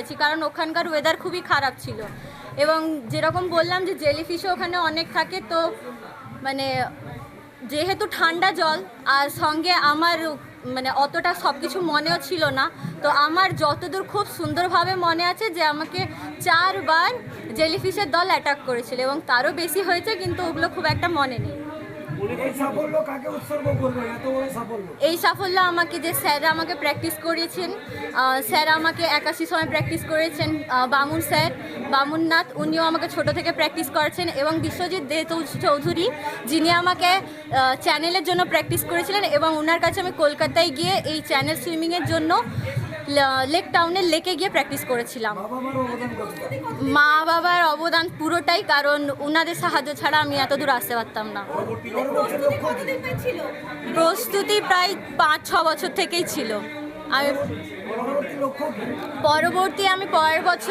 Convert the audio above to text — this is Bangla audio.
গেছি কারণ ওখানকার ওয়েদার খুবই খারাপ ছিল। এবং যেরকম বললাম যে জেলিফিশও ওখানে অনেক থাকে, তো মানে যেহেতু ঠান্ডা জল, আর সঙ্গে আমার মানে অতটা সব কিছু মনেও ছিল না, তো আমার যতদূর খুব সুন্দরভাবে মনে আছে যে আমাকে চারবার জেলিফিশের দল অ্যাটাক করেছিল, এবং তারও বেশি হয়েছে, কিন্তু ওগুলো খুব একটা মনে নেই। এই সাফল্য আমাকে যে স্যাররা আমাকে প্র্যাকটিস করিয়েছেন স্যার আমাকে একাশি সময় প্র্যাকটিস করেছেন বামুন স্যার, বামুননাথ, উনিও আমাকে ছোট থেকে প্র্যাকটিস করেছেন এবং বিশ্বজিৎ দে চৌধুরী, যিনি আমাকে চ্যানেলের জন্য প্র্যাকটিস করেছিলেন এবং ওনার কাছে আমি কলকাতায় গিয়ে এই চ্যানেল সুইমিংয়ের জন্য লেক টাউনের লেকে গিয়ে প্র্যাকটিস করেছিলাম মা বাবার অবদান পুরোটাই কারণ ওনাদের সাহায্য ছাড়া আমি এত দূর আসতে পারতাম না? প্রস্তুতি প্রায় পাঁচ ছ বছর থেকেই ছিল আমি? পরবর্তী আমি পরের বছর